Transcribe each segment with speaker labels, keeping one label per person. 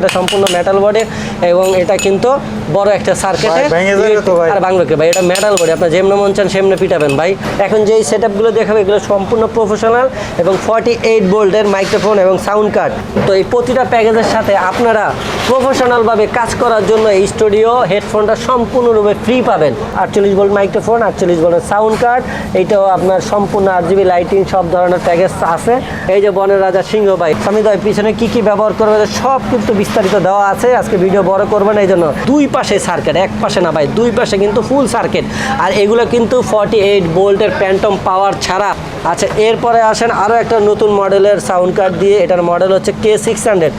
Speaker 1: এটা সম্পূর্ণ metal body এবং এটা কিন্তু বড় একটা সার্কিটে
Speaker 2: ভাই।
Speaker 1: আর ভাঙবে কি ভাই? এটা মেটাল বডি আপনার যেমন মন চান সেমনি পিটাবেন ভাই। এখন যেই সেটআপগুলো দেখাবে এগুলো সম্পূর্ণ প্রফেশনাল এবং ফর্টি এইট বোল্টের মাইক্রোফোন এবং সাউন্ড কার্ড তো এই প্রতিটা প্যাকেজের সাথে আপনারা প্রফেশনালভাবে কাজ করার জন্য এই স্টুডিও হেডফোনটা সম্পূর্ণরূপে ফ্রি পাবেন। আটচল্লিশ ভোল্ট মাইক্রোফোন আটচল্লিশ ভোল্টের সাউন্ড কার্ড এইটাও আপনার সম্পূর্ণ আট জিবি লাইটিং সব ধরনের প্যাকেজ আছে। এই যে বনের রাজা সিংহ ভাই স্বামী ভাই পিছনে কি কি ব্যবহার করবে সব কিন্তু বিস্তারিত দেওয়া আছে। আজকে ভিডিও বড় করবেন এই জন্য দুই পাশে সার্কিট এক পাশে না ভাই দুই পাশে কিন্তু ফুল সার্কিট আর এগুলো কিন্তু ফর্টি এইট বোল্টের প্যান্টম পাওয়ার ছাড়া আচ্ছা এরপরে আসেন আরও একটা নতুন মডেলের সাউন্ড কার্ড দিয়ে এটার মডেল হচ্ছে কে সিক্স হান্ড্রেড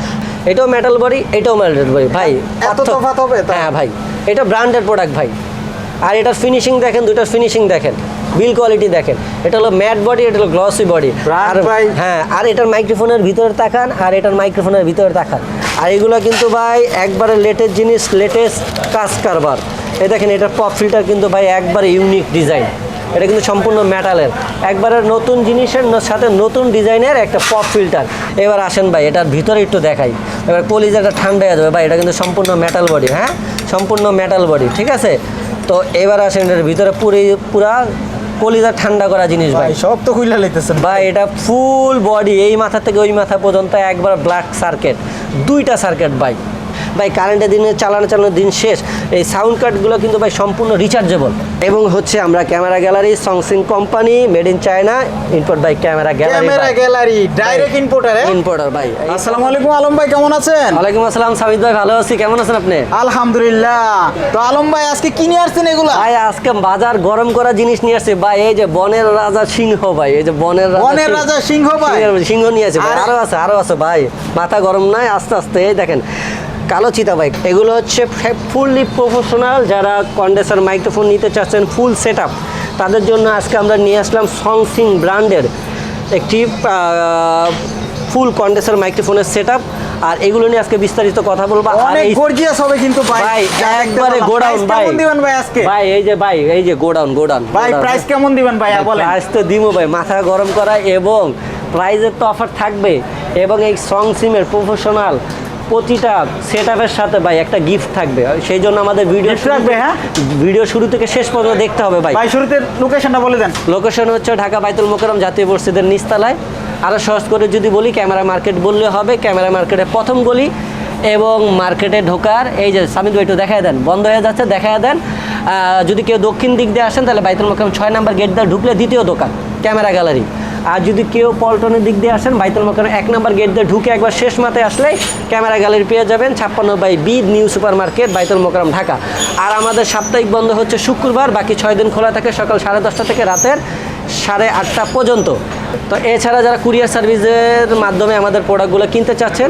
Speaker 1: এটাও মেটাল বডি এটাও মেটাল বডি ভাই।
Speaker 2: এত হবে?
Speaker 1: হ্যাঁ ভাই এটা ব্র্যান্ডেড প্রোডাক্ট ভাই। আর এটার ফিনিশিং দেখেন দুটার ফিনিশিং দেখেন। বিল কোয়ালিটি দেখেন। এটা হলো ম্যাট বডি এটা হলো গ্লসি বডি আর
Speaker 2: ভাই।
Speaker 1: হ্যাঁ আর এটার মাইক্রোফোনের ভিতরে তাকান আর এটার মাইক্রোফোনের ভিতরে তাকান। আর এগুলো কিন্তু ভাই একবারে লেটেস্ট জিনিস লেটেস্ট কাজ কারবার। এই দেখেন এটার পপ ফিল্টার কিন্তু ভাই একবারে ইউনিক ডিজাইন এটা কিন্তু সম্পূর্ণ মেটালের একবারে নতুন জিনিসের সাথে নতুন ডিজাইনের একটা পপ ফিল্টার এবার আসেন ভাই, এটার ভিতরে একটু দেখাই। এবার কলিজাটা ঠান্ডা যাবে ভাই, এটা কিন্তু সম্পূর্ণ মেটাল বডি হ্যাঁ? সম্পূর্ণ মেটাল বডি ঠিক আছে? তো এবার আসেন এটার ভিতরে পুরি, পুরা কলিজা ঠান্ডা করা জিনিস ভাই।
Speaker 2: সব তো খুইলা লইতেছেন।
Speaker 1: ভাই এটা ফুল বডি এই মাথা থেকে ওই মাথা পর্যন্ত একবার ব্ল্যাক সার্কেট দুইটা সার্কেট ভাই। ভাই কারেন্টের দিনে চালানো চালানোর দিন শেষ। এই সাউন্ড কার্ডগুলো কিন্তু ভাই সম্পূর্ণ রিচার্জেবল এবং হচ্ছে আমরা camera gallery সংসিং company made in China import by camera
Speaker 2: camera
Speaker 1: gallery
Speaker 2: direct importer
Speaker 1: importer ভাই
Speaker 2: আসসালামু আলাইকুম আলম ভাই কেমন আছেন?
Speaker 1: ওয়ালাইকুম আসসালাম সাবিদ ভাই ভালো আছি। কেমন আছেন আপনি?
Speaker 2: আলহামদুলিল্লাহ। তো আলম ভাই আজকে কি নিয়ে আসছেন এগুলো?
Speaker 1: ভাই আজকে বাজার গরম করা জিনিস নিয়ে আসছে। ভাই এই যে বনের রাজা সিংহ ভাই এই যে বনের রাজা
Speaker 2: বনের
Speaker 1: সিংহ-
Speaker 2: রাজা সিংহ ভাই?
Speaker 1: সিংহ নিয়ে আছে আরও আছে আরও আছে ভাই। মাথা গরম নাই আস্তে আস্তে এই দেখেন। কালো চিতা বাইক এগুলো হচ্ছে ফুললি প্রফেশনাল যারা কন্ডেসার মাইক্রোফোন নিতে চাচ্ছেন ফুল সেট তাদের জন্য আজকে আমরা নিয়ে আসলাম সংসিং ব্র্যান্ডের একটি ফুল কন্ডেসার মাইক্রোফোনের সেট আর এগুলো নিয়ে আজকে বিস্তারিত কথা বলব।
Speaker 2: অনেক গর্জিয়াস হবে কিন্তু ভাই।
Speaker 1: ভাই একবারে গোডাউন ভাই।
Speaker 2: কেমন দিবেন ভাই আজকে?
Speaker 1: ভাই এই যে ভাই এই যে গোডাউন গোডাউন
Speaker 2: ভাই প্রাইস কেমন দিবেন ভাই বলেন।
Speaker 1: প্রাইস তো দিমো ভাই মাথা গরম করা এবং প্রাইজের তো অফার থাকবে এবং এই সং সিমের প্রফেশনাল প্রতিটা সেট আপের সাথে ভাই একটা গিফট থাকবে। সেই জন্য আমাদের ভিডিও
Speaker 2: থাকবে, হ্যাঁ?
Speaker 1: ভিডিও শুরু থেকে শেষ পর্যন্ত দেখতে হবে ভাই।
Speaker 2: ভাই শুরুতে লোকেশনটা বলে দেন।
Speaker 1: লোকেশন হচ্ছে ঢাকা বাইতুল মোকাররম জাতীয় মসজিদের নিচতলায়। আরও সহজ করে যদি বলি ক্যামেরা মার্কেট বললে হবে। ক্যামেরা মার্কেটের প্রথম গলি এবং মার্কেটে ঢোকার এই যে সামিদ ভাই একটু দেখায় দেন। বন্ধ হয়ে যাচ্ছে দেখায় দেন। যদি কেউ দক্ষিণ দিক দিয়ে আসেন তাহলে বাইতুল মোকাররম ছয় নাম্বার গেট দিয়ে ঢুকলে দ্বিতীয় দোকান ক্যামেরা গ্যালারি আর যদি কেউ পল্টনের দিক দিয়ে আসেন, বাইতুল মকানের এক নম্বর গেট দিয়ে ঢুকে একবার শেষ মাথায় আসলে ক্যামেরা গ্যালারি পেয়ে যাবেন, ছাপ্পান্ন by B, new super market Baitul Mukarram Dhaka. আর আমাদের সাপ্তাহিক বন্ধ হচ্ছে শুক্রবার, বাকি ছয় দিন খোলা থাকে সকাল সাড়ে দশটা থেকে রাতের সাড়ে আটটা পর্যন্ত। তো এছাড়া যারা কুরিয়ার সার্ভিসের মাধ্যমে আমাদের প্রোডাক্টগুলো কিনতে চাচ্ছেন,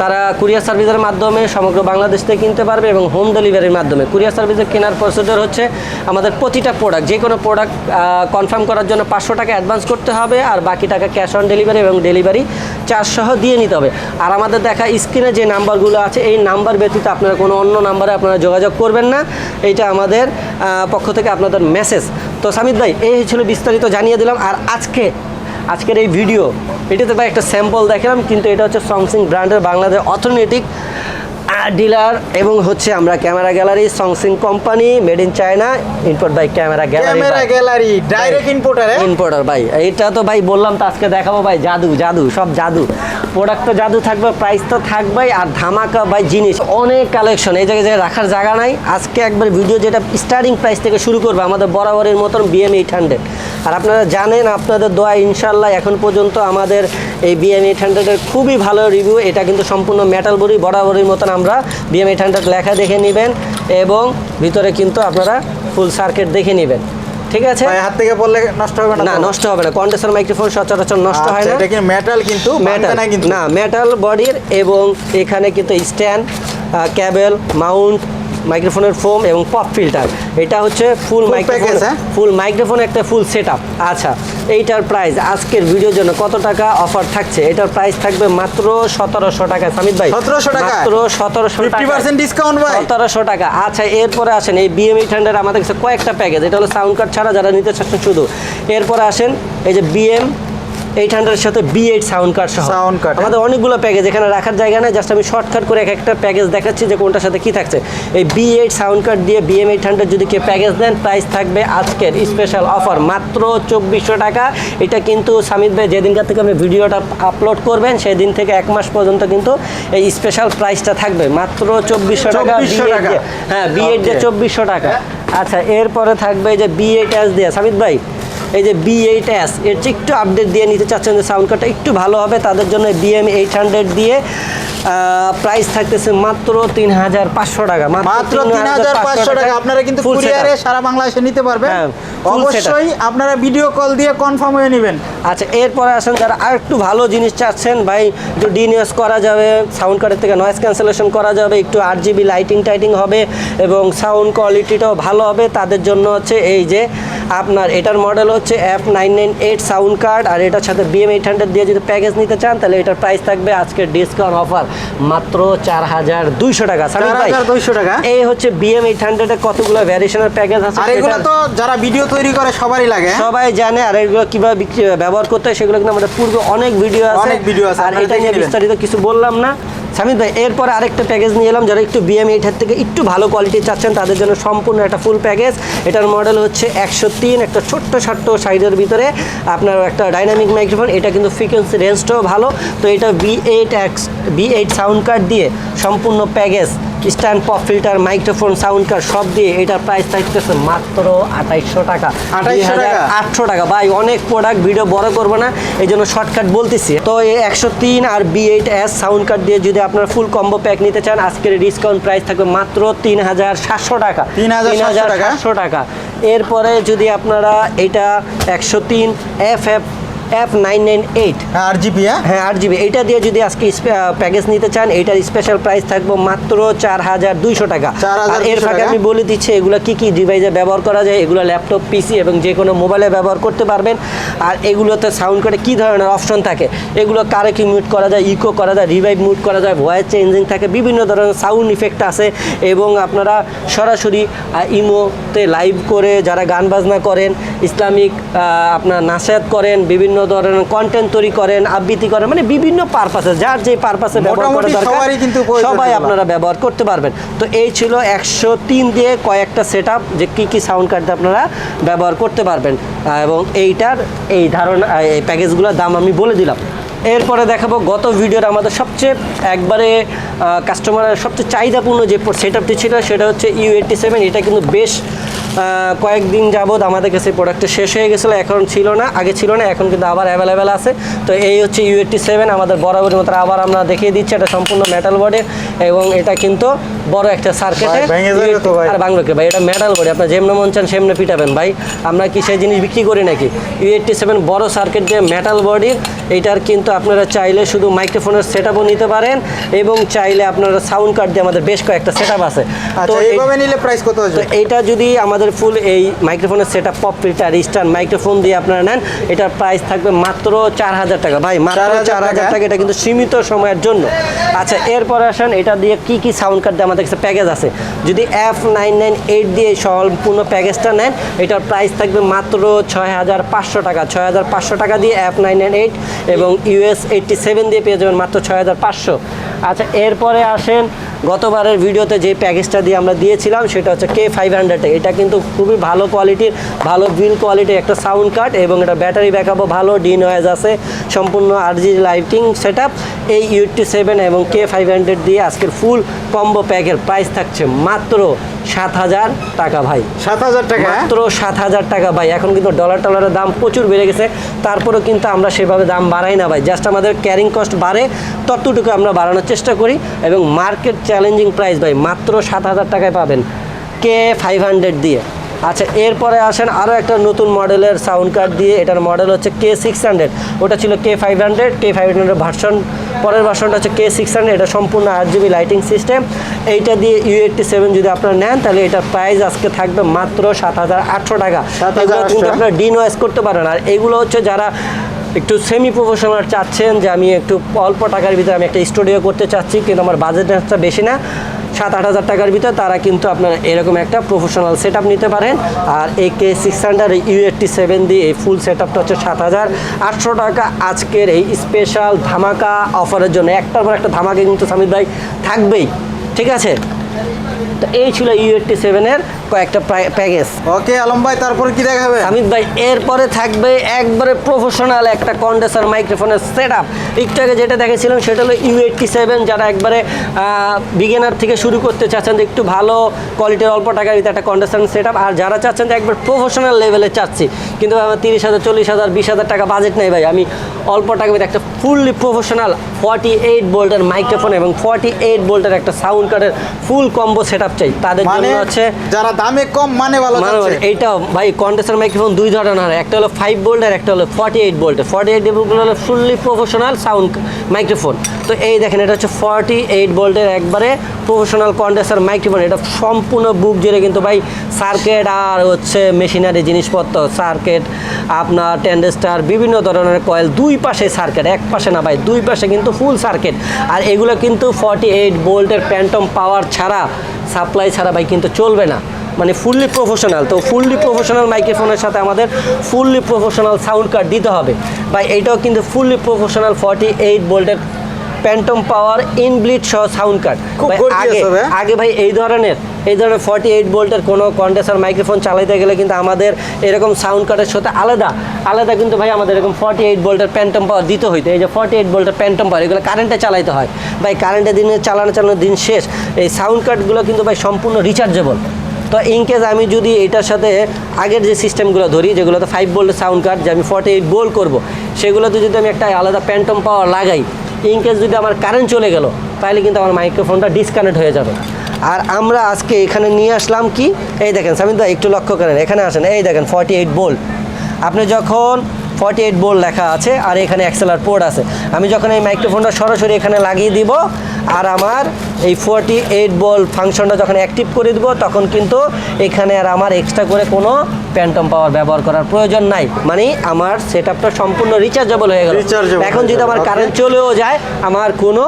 Speaker 1: তারা কুরিয়ার সার্ভিসের মাধ্যমে সমগ্র বাংলাদেশ থেকে কিনতে পারবে এবং হোম ডেলিভারির মাধ্যমে। কুরিয়ার সার্ভিসে কেনার প্রসিডিওর হচ্ছে আমাদের প্রতিটা প্রোডাক্ট, যে কোনো প্রোডাক্ট কনফার্ম করার জন্য পাঁচশো টাকা অ্যাডভান্স করতে হবে আর বাকি টাকা ক্যাশ অন ডেলিভারি এবং ডেলিভারি চার্জ সহ দিয়ে নিতে হবে। আর আমাদের দেখা স্ক্রিনে যে নাম্বারগুলো আছে, এই নাম্বার ব্যতীত আপনারা কোনো অন্য নাম্বারে আপনারা যোগাযোগ করবেন না। এইটা আমাদের পক্ষ থেকে আপনাদের মেসেজ তো সামিদ ভাই, এই ছিল বিস্তারিত জানিয়ে দিলাম। আর আজকে আজকের এই ভিডিও এটাতে ভাই একটা স্যাম্পল দেখালাম কিন্তু এটা হচ্ছে সংসিং ব্র্যান্ডের বাংলাদেশ অর্থনৈতিক ডিলার এবং হচ্ছে আমরা camera gallery সংসিং company made in China import by camera gallery
Speaker 2: camera gallery direct importer
Speaker 1: importer ভাই। এটা তো ভাই বললাম তো আজকে দেখাবো ভাই জাদু জাদু সব জাদু। প্রোডাক্ট তো জাদু থাকবে প্রাইস তো থাকবেই আর ধামাকা ভাই জিনিস অনেক কালেকশন এই জায়গায় জায়গায় রাখার জায়গা নাই। আজকে একবার ভিডিও যেটা স্টার্টিং প্রাইস থেকে শুরু করবে আমাদের বরাবরের মতন বিএম এইট হান্ড্রেড আর আপনারা জানেন আপনাদের দোয়া ইনশাল্লাহ এখন পর্যন্ত আমাদের এই বিএম এইট হান্ড্রেডের খুবই ভালো রিভিউ এটা কিন্তু সম্পূর্ণ মেটাল বড়ি বরাবরের মতন আমরা বিএম এইট হান্ড্রেড লেখা দেখে নেবেন এবং ভিতরে কিন্তু আপনারা ফুল সার্কিট দেখে নেবেন। ঠিক আছে?
Speaker 2: হাত থেকে পড়লে নষ্ট হবে না
Speaker 1: না নষ্ট হবে না। কন্ডেন্সার মাইক্রোফোন সচরাচর নষ্ট হয়
Speaker 2: আচ্ছা,
Speaker 1: না।
Speaker 2: এটা কি মেটাল কিন্তু?
Speaker 1: মেটাল
Speaker 2: না
Speaker 1: মেটাল বডির এবং এখানে কিন্তু স্ট্যান্ড ক্যাবেল মাউন্ট মাইক্রোফোনের ফোম এবং পপ ফিল্টার। এটা হচ্ছে ফুল মাইক্রোফোন? ফুল মাইক্রোফোন একটা ফুল সেট আচ্ছা এইটার প্রাইস আজকের ভিডিওর জন্য কত টাকা অফার থাকছে? এটার প্রাইস থাকবে মাত্র সতেরোশো টাকা। সামিদ ভাই
Speaker 2: 1700 টাকায়?
Speaker 1: মাত্র সতেরোশো টাকা।
Speaker 2: 50% ভাই?
Speaker 1: সতেরোশো টাকা। আচ্ছা এরপরে আসেন এই বিএম এইট হান্ড্রেড আমাদের কাছে কয়েকটা প্যাকেজ এটা হলো সাউন্ড কার্ড ছাড়া যারা নিতে চাচ্ছেন শুধু। এরপরে আসেন এই যে বিএম এইট হান্ড্রেডের সাথে বি এইট সাউন্ড কার্ড সহ।
Speaker 2: Card, হ্যাঁ।
Speaker 1: আমাদের অনেকগুলো প্যাকেজ এখানে রাখার জায়গা নেই জাস্ট আমি শর্টকাট করে এক একটা প্যাকেজ দেখাচ্ছি যে কোনটার সাথে কি থাকছে। এই বি এইট সাউন্ড কার্ড দিয়ে বিএম এইট হান্ড্রেড যদি কেউ প্যাকেজ দেন প্রাইস থাকবে আজকের স্পেশাল অফার মাত্র চব্বিশশো টাকা। এটা কিন্তু সামিত ভাই যেদিনকার থেকে আপনি ভিডিওটা আপলোড করবেন সেই দিন থেকে এক মাস পর্যন্ত কিন্তু এই স্পেশাল প্রাইসটা থাকবে। মাত্র চব্বিশশো টাকা
Speaker 2: 2400
Speaker 1: B8
Speaker 2: টাকা।
Speaker 1: দিয়ে। হ্যাঁ বি এইট দিয়ে চব্বিশশো টাকা। আচ্ছা এরপরে থাকবে যে বি এইট এস দিয়ে। সামিত ভাই এই যে বি এইট এস এর চেয়ে একটু আপডেট দিয়ে নিতে চাচ্ছেন যে সাউন্ড কার্ডটা একটু ভালো হবে তাদের জন্য বিএম এইট হান্ড্রেড দিয়ে প্রাইস থাকতেছে মাত্র তিন হাজার পাঁচশো টাকা
Speaker 2: মাত্র তিন হাজার পাঁচশো টাকা। আপনারা কিন্তু কুরিয়ারে। সারা বাংলাদেশে নিতে পারবেন।
Speaker 1: হ্যাঁ,
Speaker 2: অবশ্যই আপনারা ভিডিও কল দিয়ে কনফার্ম হয়ে নেবেন।
Speaker 1: আচ্ছা এরপরে আসেন যারা আর একটু ভালো জিনিস চাচ্ছেন ভাই একটু ডিনিউস করা যাবে সাউন্ড কার্ডের থেকে নয়েস ক্যান্সেলেশন করা যাবে একটু আট জিবি লাইটিং টাইটিং হবে এবং সাউন্ড কোয়ালিটিটাও ভালো হবে তাদের জন্য হচ্ছে এই যে আপনার এটার মডেল হচ্ছে F nine nine eight sound card আর এটার সাথে বিএম এইট হান্ড্রেড দিয়ে যদি প্যাকেজ নিতে চান তাহলে এটার প্রাইস থাকবে আজকের ডিসকাউন্ট অফার মাত্র চার হাজার দুইশো টাকা।
Speaker 2: চার
Speaker 1: ভাই,
Speaker 2: দুইশো টাকা।
Speaker 1: এই হচ্ছে বিএম এইট হান্ড্রেডের কতগুলো ভ্যারিয়েশনের প্যাকেজ আছে?
Speaker 2: আর এগুলো তো যারা ভিডিও তৈরি করে সবারই লাগে?
Speaker 1: সবাই জানে আর এগুলো কীভাবে ব্যবহার করতে হয় সেগুলো কিন্তু আমাদের পূর্বে অনেক ভিডিও আছে।
Speaker 2: অনেক video আছে,
Speaker 1: আর এটা নিয়ে বিস্তারিত কিছু বললাম না। সামিত ভাই, এরপর আরেকটা প্যাকেজ নিয়ে এলাম যারা একটু বিএম এইটার থেকে একটু ভালো কোয়ালিটি চাচ্ছেন, তাদের জন্য সম্পূর্ণ একটা ফুল প্যাকেজ এটার মডেল হচ্ছে একশো তিন, একটা ছোট্ট ছোট্ট সাইজের ভিতরে। আপনার একটা ডাইনামিক মাইক্রোফোন এটা কিন্তু ফ্রিকোয়েন্সি রেঞ্জটাও ভালো। তো এটা B eight X B eight sound card দিয়ে সম্পূর্ণ package stand pop filter microphone sound card সব দিয়ে এটার প্রাইস থাকতেছে মাত্র আঠাইশশো টাকা।
Speaker 2: 2800 টাকা?
Speaker 1: আটশো টাকা। ভাই অনেক প্রোডাক্ট ভিডিও বড় করব না এই জন্য শর্টকাট বলতেছি। তো এই একশো তিন আর B eight S sound card দিয়ে যদি আপনার ফুল কম্বো প্যাক নিতে চান আজকের ডিসকাউন্ট প্রাইস থাকবে মাত্র তিন হাজার সাতশো টাকা।
Speaker 2: তিন হাজার
Speaker 1: সাতশো টাকা? এরপরে যদি আপনারা এটা একশো তিন F F F nine nine eight
Speaker 2: আর জিবি হ্যাঁ?
Speaker 1: আট জিবি এইটা দিয়ে যদি আজকে প্যাকেজ নিতে চান এইটার স্পেশাল প্রাইস থাকবে মাত্র চার হাজার দুইশো টাকা। আর এর ফাঁকে আমি বলে দিচ্ছি এগুলো কি কি ডিভাইসে ব্যবহার করা যায় এগুলো ল্যাপটপ পিসি এবং যে কোনো মোবাইলে ব্যবহার করতে পারবেন। আর এগুলোতে সাউন্ড করে কী ধরনের অপশন থাকে? এগুলো কারে কি মিউট করা যায় ইকো করা যায় রিভাইভ মিউট করা যায় ভয়েস চেঞ্জিং থাকে বিভিন্ন ধরনের সাউন্ড ইফেক্ট আছে এবং আপনারা সরাসরি ইমোতে লাইভ করে যারা গান বাজনা করেন ইসলামিক আপনার নাসায়াত করেন বিভিন্ন ধরনের কন্টেন্ট তৈরি করেন আবৃত্তি করেন মানে বিভিন্ন পারপাসে যার যে পারপাসে ব্যবহার করা দরকার সবাই আপনারা ব্যবহার করতে পারবেন। তো এই ছিল একশো তিন দিয়ে কয়েকটা সেট যে কী কী সাউন্ড কার্ড আপনারা ব্যবহার করতে পারবেন। এবং এইটার এই ধারণা এই প্যাকেজগুলোর দাম আমি বলে দিলাম। এরপরে দেখাবো গত ভিডিওর আমাদের সবচেয়ে একবারে কাস্টমারের সবচেয়ে চাহিদাপূর্ণ যে সেট আপটি ছিল সেটা হচ্ছে ইউ এইটটি সেভেন এটা কিন্তু বেশ কয়েকদিন যাবৎ আমাদের কাছে প্রোডাক্টটা শেষ হয়ে গেছিল, এখন ছিল না, আগে ছিল না, এখন কিন্তু আবার অ্যাভেলেবেল আছে। তো এই হচ্ছে ইউ এইটটি সেভেন আমাদের বরাবরের মতো আবার আমরা দেখিয়ে দিচ্ছি, এটা সম্পূর্ণ মেটাল বডি এবং এটা কিন্তু বড় একটা সার্কেটে
Speaker 2: তো ভাই।
Speaker 1: আর বাংলাকে ভাই এটা মেটাল বডি আপনার যেমন মন চান সেমনে পিটাবেন ভাই। আমরা কি সেই জিনিস বিক্রি করি নাকি? ইউ এইটটি সেভেন বড় সার্কিট দিয়ে মেটাল বডির এইটার কিন্তু আপনারা চাইলে শুধু মাইক্রোফোনের সেট নিতে পারেন এবং চাইলে আপনারা সাউন্ড কার্ড দিয়ে আমাদের বেশ কয়েকটা সেট আছে। তো
Speaker 2: আচ্ছা এইভাবে নিলে প্রাইস কত
Speaker 1: তো
Speaker 2: আসবে?
Speaker 1: এইটা যদি আমাদের ফুল এই মাইক্রোফোনের set up pop filter stand microphone দিয়ে আপনারা নেন এটার প্রাইস থাকবে মাত্র চার হাজার টাকা। ভাই মাত্র
Speaker 2: 4,000
Speaker 1: চার হাজার
Speaker 2: টাকা?
Speaker 1: টাকা এটা কিন্তু সীমিত সময়ের জন্য। আচ্ছা এরপরে আসেন এটা দিয়ে কি কি সাউন্ড কার্ড দিয়ে আমাদের কাছে প্যাকেজ আছে। যদি এফ নাইন নাইন এইট দিয়ে সম্পূর্ণ প্যাকেজটা নেন, এটার প্রাইস থাকবে মাত্র ছয় হাজার পাঁচশো টাকা। ছয় হাজার পাঁচশো টাকা দিয়ে এফ নাইন নাইন এইট এবং ইউএস এইটটি সেভেন দিয়ে পেয়ে যাবেন মাত্র ছয় হাজার পাঁচশো। আচ্ছা এরপরে আসেন গতবারের ভিডিওতে যে প্যাকেজটা দিয়ে আমরা দিয়েছিলাম সেটা হচ্ছে কে ফাইভ হান্ড্রেডে এটা কিন্তু খুবই ভালো কোয়ালিটির ভালো বিল কোয়ালিটির একটা সাউন্ড কার্ড এবং এটা ব্যাটারি ব্যাকআপও ভালো ডি নয়েজ আছে সম্পূর্ণ আরজি লাইটিং সেট এই ইউটি সেভেন এবং কে ফাইভ হান্ড্রেড দিয়ে আজকের ফুল কম্বো প্যাকের প্রাইস থাকছে মাত্র সাত হাজার টাকা ভাই।
Speaker 2: সাত হাজার টাকা হ্যাঁ?
Speaker 1: মাত্র সাত হাজার টাকা ভাই। এখন কিন্তু ডলার টলারের দাম প্রচুর বেড়ে গেছে। তারপরেও কিন্তু আমরা সেভাবে দাম বাড়াই না ভাই। জাস্ট আমাদের ক্যারিং কস্ট বাড়ে ততটুকু আমরা বাড়ানোর চেষ্টা করি এবং মার্কেট চ্যালেঞ্জিং প্রাইস ভাই মাত্র সাত হাজার টাকায় পাবেন কে ফাইভ হান্ড্রেড দিয়ে। আচ্ছা এরপরে আসেন আরও একটা নতুন মডেলের সাউন্ড কার্ড দিয়ে এটার মডেল হচ্ছে কে সিক্স হান্ড্রেড ওটা ছিল K five hundred K five hundred version পরের ভার্সনটা হচ্ছে কে সিক্স হান্ড্রেড এটা সম্পূর্ণ আট জিবি লাইটিং সিস্টেম এইটা দিয়ে ইউ এইটটি সেভেন যদি আপনারা নেন তাহলে এটার প্রাইস আজকে থাকবে মাত্র সাত হাজার আটশো টাকা।
Speaker 2: 7,800
Speaker 1: এগুলো কিন্তু আপনারা ডি নয়েস করতে পারেন আর এগুলো হচ্ছে যারা একটু সেমি প্রফেশনাল চাচ্ছেন যে আমি একটু অল্প টাকার ভিতরে আমি একটা স্টুডিও করতে চাচ্ছি, কিন্তু আমার বাজেটটা বেশি না। সাত আট হাজার টাকার ভিতরে তারা কিন্তু আপনারা এরকম একটা প্রফেশনাল সেট নিতে পারেন। আর এই K six hundred U eighty seven দিয়ে এই ফুল সেট আপটা হচ্ছে সাত হাজার। আটশো টাকা আজকের এই স্পেশাল ধামাকা অফারের জন্য। একটার পর একটা ধামাকা কিন্তু সামিদ ভাই থাকবেই। ঠিক আছে? তো এই ছিল ইউ এইটটি সেভেনের কয়েকটা প্যাকেজ।
Speaker 2: ওকে আলম ভাই তারপরে কি দেখাবে?
Speaker 1: হামিদ ভাই এরপরে থাকবে একবারে প্রফেশনাল একটা কন্ডেসার মাইক্রোফোনের সেট আপ একটু আগে যেটা দেখেছিলাম সেটা হলো ইউ এইটটি সেভেন যারা একবারে বিগিনার থেকে শুরু করতে চাচ্ছেন যে একটু ভালো কোয়ালিটির অল্প টাকার ভিতরে একটা কন্ডেসার সেট আপ আর যারা চাচ্ছেন যে একবার প্রফেশনাল লেভেলে চাচ্ছি কিন্তু আমার তিরিশ হাজার চল্লিশ হাজার বিশ হাজার টাকা বাজেট নেই ভাই। আমি অল্প টাকা একটা ফুললি প্রফেশনাল ফর্টি এইট বোল্টের মাইক্রোফোন এবং ফর্টি এইট বোল্টের একটা সাউন্ড কার্ডের ফুল কম্বো সেট আপ চাই। তাদের
Speaker 2: মানে
Speaker 1: জন্য হচ্ছে
Speaker 2: যারা দামে কম মানে ভালো
Speaker 1: মানে
Speaker 2: যাচ্ছে।
Speaker 1: এইটা ভাই কন্ডেন্সার মাইক্রোফোন দুই ধরনের একটা হলো ফাইভ ভোল্ট আর একটা হলো ফর্টি এইট ভোল্টের ফর্টি এইট ভোল্ট হলো ফুললি প্রফেশনাল সাউন্ড মাইক্রোফোন তো এই দেখেন এটা হচ্ছে ফর্টি এইট ভোল্টের একবারে প্রফেশনাল কন্ডেন্সার মাইক্রোফোন এটা সম্পূর্ণ বুক জুড়ে কিন্তু ভাই সার্কেট আর হচ্ছে মেশিনারি জিনিসপত্র সার্কেট আপনার টেন্ডেস্টার বিভিন্ন ধরনের কয়েল দুই পাশে সার্কেট এক পাশে না ভাই দুই পাশে কিন্তু ফুল সার্কেট আর এগুলো কিন্তু ফর্টি এইট বোল্টের প্যান্টম পাওয়ার ছাড়া সাপ্লাই ছাড়া ভাই কিন্তু চলবে না। মানে ফুললি প্রফেশনাল তো ফুললি প্রফেশনাল মাইক্রোফোনের সাথে আমাদের ফুললি প্রফেশনাল সাউন্ড কার্ড দিতে হবে। বা এটাও কিন্তু ফুললি প্রফেশনাল ফর্টি এইট ভোল্টের প্যান্টম পাওয়ার ইনব্লিড সহ সাউন্ড কার্ড আগে আগে ভাই এই ধরনের এই ধরনের ফর্টি এইট ভোল্টের কোনো কন্ডেসার মাইক্রোফোন চালাইতে গেলে কিন্তু আমাদের এরকম সাউন্ড কার্ডের সাথে আলাদা আলাদা কিন্তু ভাই আমাদের এরকম ফর্টি এইট ভোল্টের প্যান্টম পাওয়ার দিতে হইতো। এই যে ফর্টি এইট ভোল্টের প্যান্টম পাওয়ার এগুলো কারেন্টে চালাইতে হয়। ভাই কারেন্টের দিনে চালানো চালানোর দিন শেষ। এই সাউন্ড কার্ডগুলো কিন্তু ভাই সম্পূর্ণ রিচার্জেবল তো ইনকেস আমি যদি এটার সাথে আগের যে সিস্টেমগুলো ধরি যেগুলোতে ফাইভ ভোল্টের সাউন্ড কার্ড যে আমি ফর্টি এইট বোল্ট করব সেগুলোতে যদি আমি একটা আলাদা প্যান্টম পাওয়ার লাগাই ইনকেস যদি আমার কারেন্ট চলে গেল, তাহলে কিন্তু আমার মাইক্রোফোনটা ডিসকানেক্ট হয়ে যাবে। আর আমরা আজকে এখানে নিয়ে আসলাম কি? এই দেখেন সামিন দা একটু লক্ষ্য করেন, এখানে আসেন। এই দেখেন ফর্টি এইট বোল্ট আপনি যখন ফর্টি এইট বোল্ট লেখা আছে, আর এখানে অ্যাক্সেলার পোর্ট আছে, আমি যখন এই মাইক্রোফোনটা সরাসরি এখানে লাগিয়ে দিব আর আমার এই ফোরটি এইট বল ফাংশনটা যখন অ্যাক্টিভ করে দেবো তখন কিন্তু এখানে আর আমার এক্সট্রা করে কোনো প্যান্টম পাওয়ার ব্যবহার করার প্রয়োজন নাই। মানে আমার সেট আপটা সম্পূর্ণ রিচার্জেবল হয়ে গেল। এখন যদি আমার কারেন্ট চলেও যায় আমার কোনো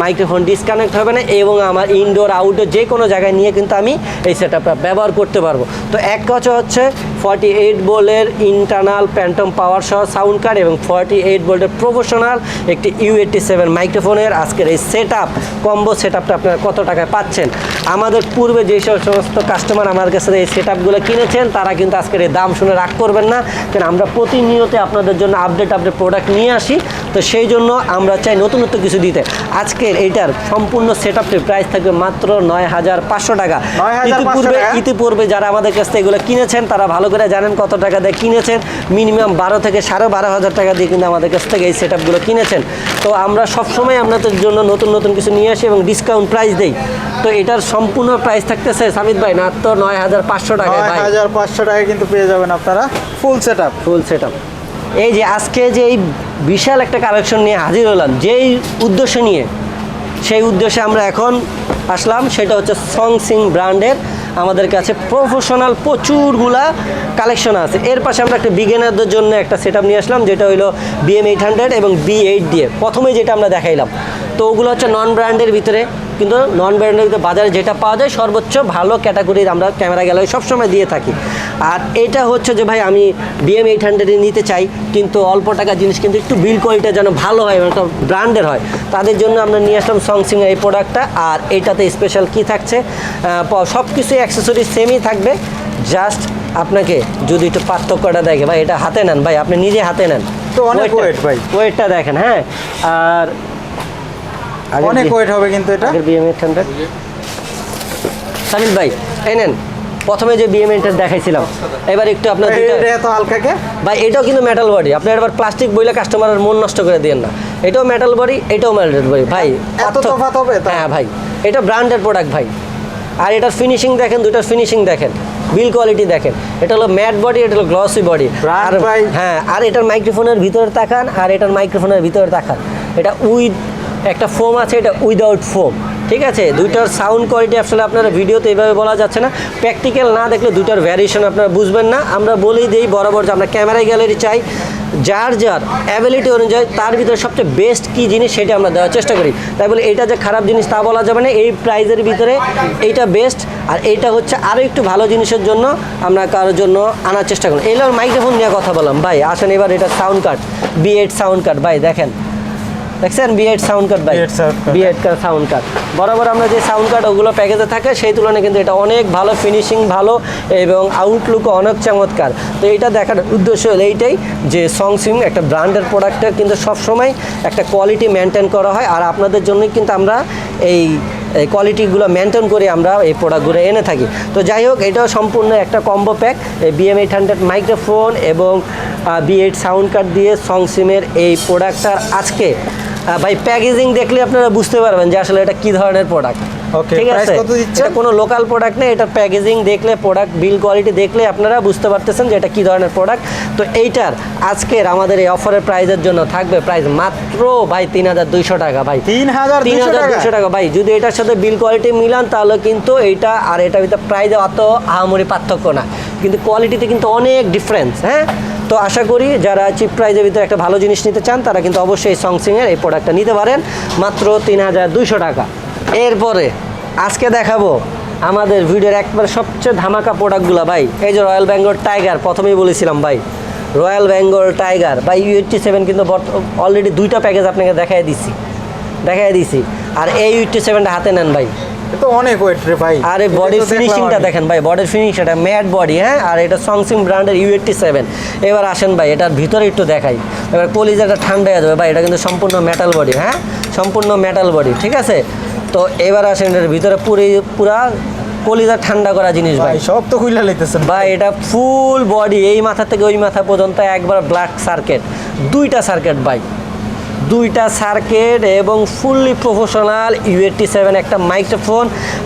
Speaker 1: মাইক্রোফোন ডিসকানেক্ট হবে না এবং আমার ইনডোর আউটডোর যে কোনো জায়গায় নিয়ে কিন্তু আমি এই সেট ব্যবহার করতে পারব। তো এক কথা হচ্ছে ফর্টি এইট বোল্টের ইন্টারনাল প্যান্টম পাওয়ার সহ সাউন্ড কার্ড এবং ফর্টি এইট বোল্টের প্রফেশনাল একটি ইউ এইটটি সেভেন মাইক্রোফোনের আজকের এই সেট আপ কম্বো সেট আপটা আপনারা কত টাকায় পাচ্ছেন? আমাদের পূর্বে যেই সমস্ত কাস্টমার আমার কাছে এই সেট আপগুলো কিনেছেন তারা কিন্তু আজকের এই দাম শুনে রাগ করবেন না। কারণ আমরা প্রতিনিয়ত আপনাদের জন্য আপডেট আপডেট প্রোডাক্ট নিয়ে আসি। তো সেই জন্য আমরা চাই নতুনত্ব কিছু দিতে। আজকের এইটার সম্পূর্ণ সেট আপটির প্রাইস থাকবে মাত্র নয় হাজার পাঁচশো টাকা। ইতিপূর্বে ইতিপূর্বে যারা আমাদের কাছ থেকে এগুলো কিনেছেন তারা ভালো করে জানেন কত টাকা দিয়ে কিনেছেন। মিনিমাম বারো থেকে সাড়ে বারো হাজার টাকা দিয়ে কিন্তু আমাদের কাছ থেকে এই সেট আপগুলো কিনেছেন। তো আমরা সবসময় আপনাদের জন্য নতুন নতুন কিছু নিয়ে আসি এবং ডিসকাউন্ট প্রাইস দেই। তো এটার সম্পূর্ণ প্রাইস থাকতেছে সামিদ ভাই না তো নয় হাজার পাঁচশো টাকা
Speaker 2: নয় হাজার পাঁচশো টাকায় কিন্তু পেয়ে যাবেন আপনারা full set up
Speaker 1: full set up এই যে আজকে যে এই বিশাল একটা কালেকশন নিয়ে হাজির হলাম যেই উদ্দেশ্য নিয়ে সেই উদ্দেশ্যে আমরা এখন আসলাম সেটা হচ্ছে সং সিং ব্র্যান্ডের আমাদের কাছে প্রফেশনাল প্রচুরগুলা কালেকশন আছে। এর পাশে আমরা একটা বিগিনারদের জন্য একটা সেট নিয়ে আসলাম যেটা হলো বিএম এইট হান্ড্রেড এবং বি এইট দিয়ে। প্রথমে যেটা আমরা দেখাইলাম তো ওগুলো হচ্ছে নন ব্র্যান্ডের ভিতরে। কিন্তু নন ব্র্যান্ডের ভিতরে বাজারে যেটা পাওয়া যায় সর্বোচ্চ ভালো ক্যাটাগরির আমরা ক্যামেরা গ্যালারি সবসময় দিয়ে থাকি। আর এটা হচ্ছে যে ভাই আমি বিএম এইট হান্ড্রেডে নিতে চাই কিন্তু অল্প টাকা জিনিস কিন্তু একটু বিল কোয়ালিটি যেন ভালো হয় একটা ব্র্যান্ডের হয় তাদের জন্য আমরা নিয়ে আসলাম সংসিং এই প্রোডাক্টটা আর এটাতে স্পেশাল কি থাকছে? সব কিছু অ্যাক্সেসরি সেমই থাকবে। জাস্ট আপনাকে যদি একটু পার্থক্যটা দেখে ভাই এটা হাতে নেন ভাই আপনি নিজে হাতে নেন।
Speaker 2: তো অনেক ওয়েট ভাই।
Speaker 1: ওয়েটটা দেখেন হ্যাঁ। আর
Speaker 2: অনেক ওয়েট হবে কিন্তু এটা।
Speaker 1: আগের বিএম এইট হান্ড্রেড সামিল ভাই এই নেন প্রথমে যে বিএম এইট দেখাইছিলাম এবার একটু আপনার
Speaker 2: এত হালকাকে
Speaker 1: ভাই এটাও কিন্তু মেটাল বডি আপনি এবার প্লাস্টিক বইলে কাস্টমারের মন নষ্ট করে দিয়েন না। এটাও মেটাল বডি এটাও মেটাল বডি ভাই
Speaker 2: এত তফাৎ হবে তা?
Speaker 1: হ্যাঁ ভাই এটা ব্র্যান্ডেড প্রোডাক্ট ভাই। আর এটার ফিনিশিং দেখেন দুটার ফিনিশিং দেখেন বিল কোয়ালিটি দেখেন। এটা হলো ম্যাট বডি এটা হলো গ্লসি বডি আর
Speaker 2: ভাই।
Speaker 1: হ্যাঁ আর এটার মাইক্রোফোনের ভিতরে তাকান আর এটার মাইক্রোফোনের ভিতরে তাকান। এটা উইথ একটা ফোম আছে, এটা উইদাউট ফোম ঠিক আছে? দুইটার সাউন্ড কোয়ালিটি আসলে আপনারা ভিডিওতে এইভাবে বলা যাচ্ছে না। প্র্যাকটিক্যাল না দেখলে দুইটার ভ্যারিয়েশন আপনারা বুঝবেন না। আমরা বলেই দিই বরাবর যে আমরা ক্যামেরা গ্যালারি চাই। যার যার অ্যাবিলিটি অনুযায়ী তার ভিতরে সবচেয়ে বেস্ট কী জিনিস সেটা আমরা দেওয়ার চেষ্টা করি। তাই বলে এটা যে খারাপ জিনিস তা বলা যাবে না। এই প্রাইজের ভিতরে এইটা বেস্ট আর এইটা হচ্ছে আরও একটু ভালো জিনিসের জন্য আমরা কারোর জন্য আনার চেষ্টা করি এইগুলো মাইক্রোফোন নিয়ে কথা বললাম। ভাই, আসেন এবার এটা sound card B eight sound card ভাই, দেখেন। দেখছেন? বি এইট সাউন্ড কার্ড ভাই।
Speaker 3: B8 sound
Speaker 1: B eight card sound card বরাবর আমরা যে সাউন্ড কার্ড ওগুলো প্যাকেজে থাকে সেই তুলনায় কিন্তু এটা অনেক ভালো ফিনিশিং ভালো এবং আউটলুকও অনেক চমৎকার। তো এটা দেখার উদ্দেশ্য হলো এইটাই যে সং সিং একটা ব্র্যান্ডের প্রোডাক্টের কিন্তু সবসময় একটা কোয়ালিটি মেনটেন করা হয়। আর আপনাদের জন্যই কিন্তু আমরা এই এই কোয়ালিটিগুলো মেনটেন করে আমরা এই প্রোডাক্টগুলো এনে থাকি। তো যাই হোক এটাও সম্পূর্ণ একটা কম্বো প্যাক এই বিএম এইট হান্ড্রেড মাইক্রোফোন এবং বি এইট সাউন্ড কার্ড দিয়ে সং সিমের এই প্রোডাক্টটার আজকে ভাই প্যাকেজিং দেখলে আপনারা বুঝতে পারবেন যে আসলে এটা কি ধরনের প্রোডাক্ট
Speaker 3: Okay,
Speaker 1: ঠিক আছে? এটা কোনো লোকাল প্রোডাক্ট নেই এটা প্যাকেজিং দেখলে প্রোডাক্ট বিল কোয়ালিটি দেখলে আপনারা বুঝতে পারতেছেন যে এটা কি ধরনের প্রোডাক্ট তো এইটার আজকের আমাদের এই অফারের প্রাইজের জন্য থাকবে প্রাইস মাত্র ভাই তিন হাজার দুইশো টাকা ভাই।
Speaker 3: তিন হাজার
Speaker 1: তিন হাজার
Speaker 3: টাকা
Speaker 1: টাকা ভাই যদি এটার সাথে বিল কোয়ালিটি মিলান তাহলে কিন্তু এইটা আর এটা ভিতরে প্রাইজে অত আহামরি পার্থক্য না। কিন্তু কোয়ালিটিতে কিন্তু অনেক ডিফারেন্স হ্যাঁ? তো আশা করি যারা চিপ প্রাইজের ভিতরে একটা ভালো জিনিস নিতে চান, তারা কিন্তু অবশ্যই সংসিংয়ের এই প্রোডাক্টটা নিতে পারেন। মাত্র তিন হাজার দুইশো টাকা। এরপরে আজকে দেখাবো আমাদের ভিডিওর একবার সবচেয়ে ধামাকা প্রোডাক্টগুলো ভাই। এই যে রয়্যাল বেঙ্গল টাইগার প্রথমেই বলেছিলাম ভাই। রয়্যাল বেঙ্গল টাইগার বা ইউ এইটটি সেভেন কিন্তু অলরেডি দুইটা প্যাকেজ আপনাকে দেখাই দিছি। দেখাই দিছি। আর এই এইটটি সেভেনটা হাতে নেন ভাই।
Speaker 3: তো অনেক ওয়েট রে ভাই।
Speaker 1: আর এই বডির ফিনিশিংটা দেখেন ভাই বডির ফিনিশিং এটা ম্যাট বডি হ্যাঁ? আর এটা সংসিং ব্র্যান্ডের ইউ এইটটি সেভেন এবার আসেন ভাই এটার ভিতরে একটু দেখাই। এবার কলিজাটা ঠান্ডা হয়ে যাবে ভাই এটা কিন্তু সম্পূর্ণ মেটাল বডি হ্যাঁ? সম্পূর্ণ মেটাল বডি ঠিক আছে? তো এবার আসেন এটার ভিতরে পুরি পুরা কলিজা ঠান্ডা করা জিনিস ভাই।
Speaker 3: ভাই সব তো খুইলা লইতেছেন।
Speaker 1: ভাই এটা ফুল বডি এই মাথা থেকে ওই মাথা পর্যন্ত একবার ব্ল্যাক সার্কিট দুইটা সার্কিট ভাই। দুইটা সার্কেট এবং fully professional U eighty seven একটা মাইক্রোফোন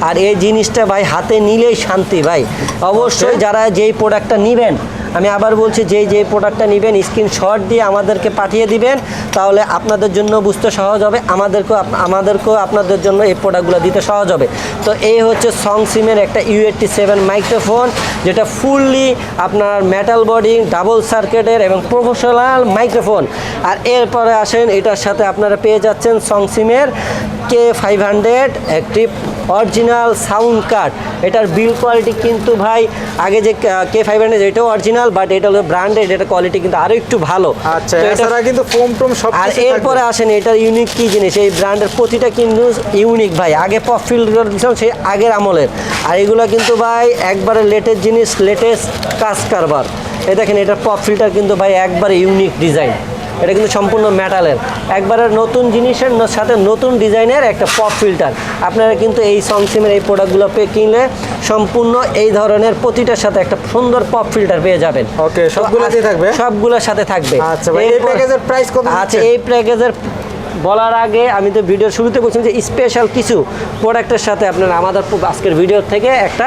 Speaker 1: আর এই জিনিসটা ভাই হাতে নিলেই শান্তি ভাই। অবশ্যই যারা যেই প্রোডাক্টটা নেবেন আমি আবার বলছি, যেই যেই প্রোডাক্টটা নেবেন স্ক্রিনশট দিয়ে আমাদেরকে পাঠিয়ে দিবেন, তাহলে আপনাদের জন্য বুঝতে সহজ হবে, আমাদেরকেও আমাদেরকেও আপনাদের জন্য এই প্রোডাক্টগুলো দিতে সহজ হবে। তো এই হচ্ছে সং সিমের একটা ইউ এইটটি সেভেন মাইক্রোফোন যেটা ফুললি আপনার মেটাল বডি ডাবল সার্কিটের এবং প্রফেশনাল মাইক্রোফোন আর এরপরে আসেন, এটার সাথে আপনারা পেয়ে যাচ্ছেন সং সিমের কে ফাইভ হান্ড্রেড একটি অরিজিনাল সাউন্ড কার্ড এটার বিল কোয়ালিটি কিন্তু ভাই, আগে যে কে ফাইভ হান্ড্রেড এটাও অরিজিনাল বাট এটা হলো ব্র্যান্ডেড এটা কোয়ালিটি কিন্তু আরও একটু ভালো।
Speaker 3: আচ্ছা এছাড়া কিন্তু ফোম টোম সব
Speaker 1: আর এরপরে আসেন এটার ইউনিক কি জিনিস? এই ব্র্যান্ডের প্রতিটা কিন্তু ইউনিক ভাই। আগে পপ ফিল্টার দিয়েছিলাম সেই আগের আমলের। আর এগুলো কিন্তু ভাই একবারে লেটেস্ট জিনিস লেটেস্ট কাজ কারবার। এই দেখেন এটার পপ ফিল্টার কিন্তু ভাই একবারে ইউনিক ডিজাইন এটা কিন্তু সম্পূর্ণ মেটালের একবারে নতুন জিনিসের সাথে নতুন ডিজাইনের একটা পপ ফিল্টার আপনারা কিন্তু এই সংসিমের এই প্রোডাক্টগুলো পেয়ে কিনলে সম্পূর্ণ এই ধরনের প্রতিটার সাথে একটা সুন্দর পপ ফিল্টার পেয়ে যাবেন।
Speaker 3: ওকে
Speaker 1: সবগুলো
Speaker 3: সবগুলোতেই থাকবে?
Speaker 1: সবগুলোর সাথে থাকবে।
Speaker 3: আচ্ছা এই প্যাকেজের প্রাইস কত
Speaker 1: আচ্ছা এই প্যাকেজের বলার আগে আমি তো ভিডিওর শুরুতে বলছিলাম যে স্পেশাল কিছু প্রোডাক্টের সাথে আপনারা আমাদের আজকের ভিডিও থেকে একটা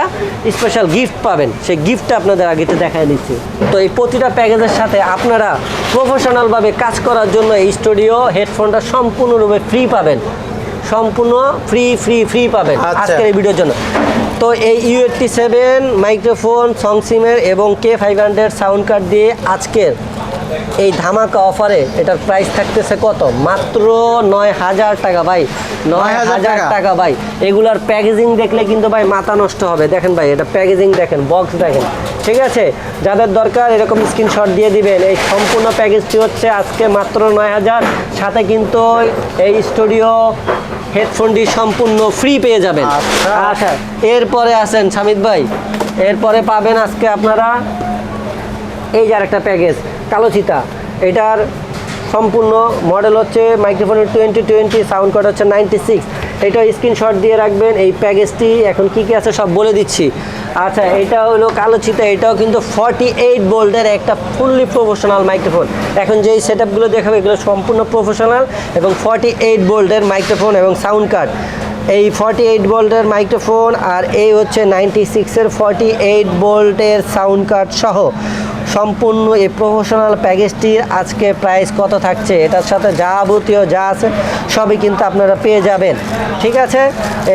Speaker 1: স্পেশাল গিফট পাবেন। সেই গিফটটা আপনাদের আগেতে দেখায় দিচ্ছি। তো এই প্রতিটা প্যাকেজের সাথে আপনারা প্রফেশনালভাবে কাজ করার জন্য এই স্টুডিও হেডফোনটা সম্পূর্ণরূপে ফ্রি পাবেন। সম্পূর্ণ ফ্রি ফ্রি ফ্রি পাবেন
Speaker 3: আচ্ছা।
Speaker 1: আজকের এই ভিডিওর জন্য। তো এই ইউ এইটটি সেভেন মাইক্রোফোন সংসিমের এবং K five hundred sound card দিয়ে আজকের এই ধামাকা অফারে এটার প্রাইস থাকতেছে কত? মাত্র নয় হাজার টাকা ভাই। নয় হাজার
Speaker 3: টাকা।
Speaker 1: ভাই। এগুলার প্যাকেজিং দেখলে কিন্তু ভাই মাথা নষ্ট হবে। দেখেন ভাই এটা প্যাকেজিং দেখেন বক্স দেখেন। ঠিক আছে? যাদের দরকার এরকম স্ক্রিনশট দিয়ে দিবেন। এই সম্পূর্ণ প্যাকেজটি হচ্ছে আজকে মাত্র নয় হাজার। সাথে কিন্তু এই স্টুডিও হেডফোনটি সম্পূর্ণ ফ্রি পেয়ে যাবেন।
Speaker 3: আচ্ছা।
Speaker 1: এরপরে আসেন সামিদ ভাই। এরপরে পাবেন আজকে আপনারা এই যে আরেকটা প্যাকেজ কালো চিতা। এটার সম্পূর্ণ মডেল হচ্ছে মাইক্রোফোনের টোয়েন্টি টোয়েন্টি সাউন্ড কার্ড হচ্ছে নাইনটি সিক্স এটা স্ক্রিনশট দিয়ে রাখবেন, এই প্যাকেজটি এখন কি কি আছে সব বলে দিচ্ছি। আচ্ছা এটা হলো কালো চিতা, এটাও কিন্তু ফর্টি এইট বোল্টের একটা ফুললি প্রফেশনাল মাইক্রোফোন এখন যেই সেট আপগুলো দেখাবে, এগুলো সম্পূর্ণ প্রফেশনাল এবং ফর্টি এইট বোল্টের মাইক্রোফোন এবং সাউন্ড কার্ড এই ফর্টি এইট ভোল্টের মাইক্রোফোন আর এই হচ্ছে নাইনটি সিক্সের ফর্টি এইট বোল্টের সাউন্ড কার্ড সহ। সম্পূর্ণ এই প্রফেশনাল প্যাকেজটির আজকে প্রাইস কত থাকছে? এটার সাথে যাবতীয় যা আছে, সবই কিন্তু আপনারা পেয়ে যাবেন। ঠিক আছে?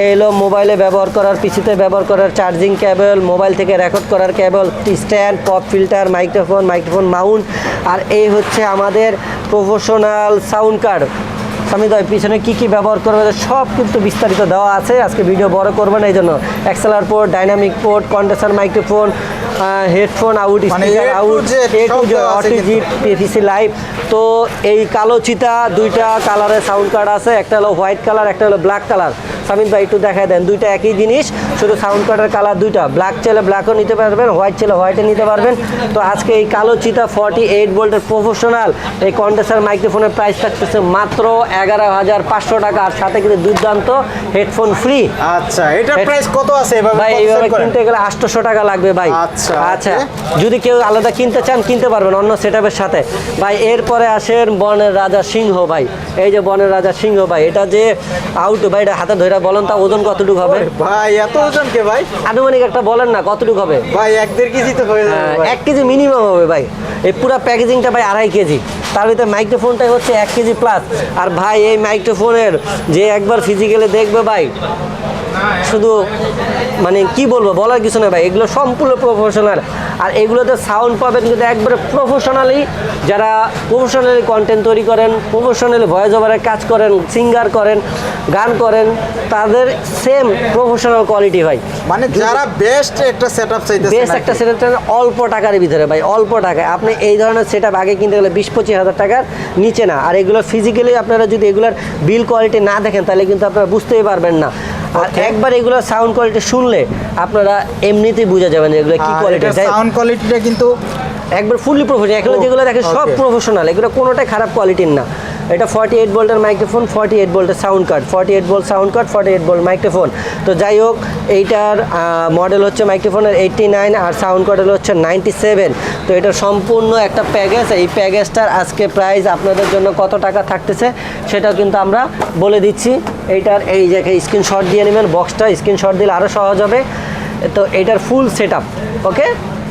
Speaker 1: এই হলো মোবাইলে ব্যবহার করার পিসিতে ব্যবহার করার চার্জিং কেবল মোবাইল থেকে রেকর্ড করার cable stand pop filter microphone microphone mount আর এই হচ্ছে আমাদের প্রফেশনাল সাউন্ড কার্ড স্বামী দয় পিছনে কি কি ব্যবহার করবে সব কিন্তু বিস্তারিত দেওয়া আছে। আজকে ভিডিও বড় করবে না এই জন্য XLR port dynamic port condenser microphone headphone out speaker out PC live তো এই কালো চিতা দুইটা কালারের সাউন্ড কার্ড আছে একটা হলো হোয়াইট কালার একটা হলো ব্ল্যাক কালার সামিন ভাই একটু দেখায় দেন দুইটা একই জিনিস শুধু সাউন্ড কার্ডের কালার দুইটা। ব্ল্যাক ছেলে ব্ল্যাকও নিতে পারবেন হোয়াইট ছেলে হোয়াইটে নিতে পারবেন। তো আজকে এই কালো চিতা ফর্টি এইট ভোল্টের প্রফেশনাল এই কন্ডেসার মাইক্রোফোনের প্রাইস থাকতেছে মাত্র এগারো হাজার পাঁচশো টাকা। আর সাথে কিন্তু দুর্দান্ত হেডফোন ফ্রি
Speaker 3: আচ্ছা এটার প্রাইস কত আছে
Speaker 1: ভাই এইভাবে কিনতে গেলে আটশোশো টাকা লাগবে ভাই।
Speaker 3: আচ্ছা,
Speaker 1: আচ্ছা যদি কেউ আলাদা কিনতে চান কিনতে পারবেন অন্য সেটআপের সাথে। ভাই এরপরে আসেন বনের রাজা সিংহ ভাই। এই যে বনের রাজা সিংহ ভাই এটা যে আউট ভাই এটা হাতে ধরে বলেন তা ওজন কতটুকু হবে?
Speaker 3: ভাই এত ওজন কে ভাই?
Speaker 1: আনুমানিক একটা বলেন না কতটুকু হবে?
Speaker 3: ভাই এক দেড় কেজি তো হয়ে যাবে
Speaker 1: হ্যাঁ, এক কেজি মিনিমাম হবে ভাই। এই পুরো প্যাকেজিংটা ভাই আড়াই কেজি। তার ভিতরে মাইক্রোফোনটাই হচ্ছে এক কেজি প্লাস আর ভাই এই মাইক্রোফোনের যে একবার ফিজিক্যালি দেখবে ভাই শুধু মানে কি বলব বলার কিছু না ভাই এগুলো সম্পূর্ণ প্রফেশনাল আর এগুলোতে সাউন্ড পাবেন কিন্তু একবারে প্রফেশনালি যারা প্রফেশনালি কন্টেন্ট তৈরি করেন প্রফেশনালি ভয়েস ওভারে কাজ করেন সিঙ্গার করেন গান করেন তাদের সেম প্রফেশনাল কোয়ালিটি ভাই।
Speaker 3: মানে যারা বেস্ট একটা সেটআপ চাইতেছে
Speaker 1: বেস্ট একটা সেটআপ অল্প টাকার ভিতরে ভাই অল্প টাকায়। আপনি এই ধরনের সেটআপ আগে কিনতে গেলে বিশ পঁচিশ হাজার টাকার নিচে না। আর এগুলো ফিজিক্যালি আপনারা যদি এগুলোর বিল কোয়ালিটি না দেখেন তাহলে কিন্তু আপনারা বুঝতেই পারবেন না। একবার এগুলো সাউন্ড কোয়ালিটি শুনলে আপনারা এমনিতেই বুঝা যাবেন এগুলো কি কোয়ালিটি
Speaker 3: সাউন্ড কোয়ালিটিটা কিন্তু
Speaker 1: একবার ফুললি প্রফেশনাল এগুলো
Speaker 3: ও,
Speaker 1: যেগুলো দেখেন সব প্রফেশনাল এগুলো কোনোটাই খারাপ কোয়ালিটির না। এটা ফর্টি এইট ভোল্টের মাইক্রোফোন ফর্টি এইট ভোল্টের sound card forty eight volt sound card forty eight volt microphone তো যাই হোক, এইটার মডেল হচ্ছে মাইক্রোফোনের এইটটি নাইন আর সাউন্ড কার্ডের হচ্ছে নাইনটি সেভেন তো এটা সম্পূর্ণ একটা প্যাকেজ এই প্যাকেজটার আজকে প্রাইস আপনাদের জন্য কত টাকা থাকতেছে সেটাও কিন্তু আমরা বলে দিচ্ছি। এইটার, এই যে স্ক্রিনশট দিয়ে নেবেন বক্সটা স্ক্রিনশট দিলে আরও সহজ হবে। তো এটার ফুল সেট ওকে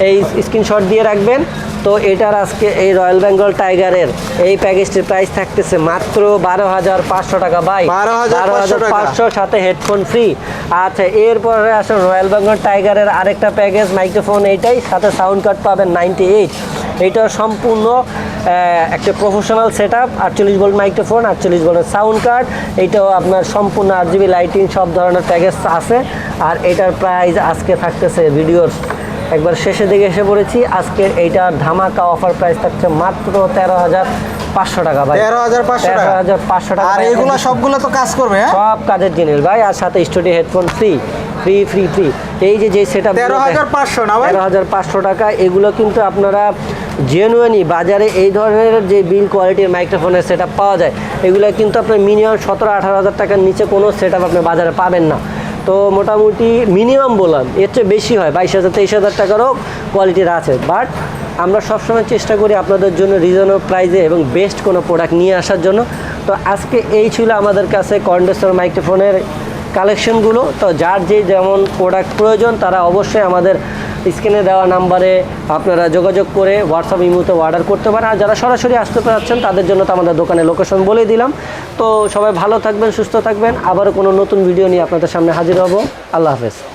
Speaker 1: এই স্ক্রিনশট দিয়ে রাখবেন। তো এটার আজকে এই রয়্যাল বেঙ্গল টাইগারের এই প্যাকেজটির প্রাইস থাকতেছে মাত্র বারো হাজার পাঁচশো টাকা বাই
Speaker 3: বারো হাজার
Speaker 1: পাঁচশো সাথে হেডফোন ফ্রি আচ্ছা এরপরে আসুন রয়্যাল বেঙ্গল টাইগারের আরেকটা প্যাকেজ মাইক্রোফোন এইটাই সাথে সাউন্ড কার্ড পাবেন নাইনটি এইট এইটা সম্পূর্ণ একটা প্রফেশনাল সেট আপ আটচল্লিশ ভোল্ট মাইক্রোফোন আটচল্লিশ ভোল্টের সাউন্ড কার্ড এইটাও আপনার সম্পূর্ণ আট জিবি লাইটিং সব ধরনের প্যাকেজ আছে। আর এটার প্রাইস আজকে থাকতেছে ভিডিওর একবার শেষের দিকে এসে পড়েছি। আজকের এইটার ধামাকা অফার প্রাইস থাকছে মাত্র তেরো হাজার পাঁচশো টাকা ভাই।
Speaker 3: তেরো হাজার পাঁচশো
Speaker 1: তেরো হাজার পাঁচশো টাকা
Speaker 3: আর এগুলো সবগুলো তো কাজ করবে হ্যাঁ?
Speaker 1: সব কাজের জিনিস ভাই আর সাথে studio headphone free free free free এই যে যে সেট আপ
Speaker 3: 13,500 না ভাই?
Speaker 1: তেরো হাজার পাঁচশো টাকা এগুলো কিন্তু আপনারা জেনুয়ানি বাজারে এই ধরনের যে বিল কোয়ালিটির মাইক্রোফোনের সেট পাওয়া যায় এগুলো কিন্তু আপনার মিনিমাম সতেরো আঠারো হাজার টাকার নিচে কোনো সেট আপনি বাজারে পাবেন না। তো মোটামুটি মিনিমাম বললাম। এর চেয়ে বেশি হয়, বাইশ হাজার, তেইশ হাজার টাকারও কোয়ালিটির আছে। বাট আমরা সবসময় চেষ্টা করি আপনাদের জন্য রিজনেবল প্রাইজে এবং বেস্ট কোনো প্রোডাক্ট নিয়ে আসার জন্য। তো আজকে এই ছিল আমাদের কাছে কন্ডেসর মাইক্রোফোনের কালেকশনগুলো তো যার যে যেমন প্রোডাক্ট প্রয়োজন, তারা অবশ্যই আমাদের স্ক্রিনে দেওয়া নাম্বারে আপনারা যোগাযোগ করে হোয়াটসঅ্যাপ ইমুতে অর্ডার করতে পারেন। আর যারা সরাসরি আসতে পারছেন, তাদের জন্য তো আমাদের দোকানের লোকেশন বলে দিলাম। তো সবাই ভালো থাকবেন, সুস্থ থাকবেন। আবারও কোনো নতুন ভিডিও নিয়ে আপনাদের সামনে হাজির হব। আল্লাহ হাফেজ।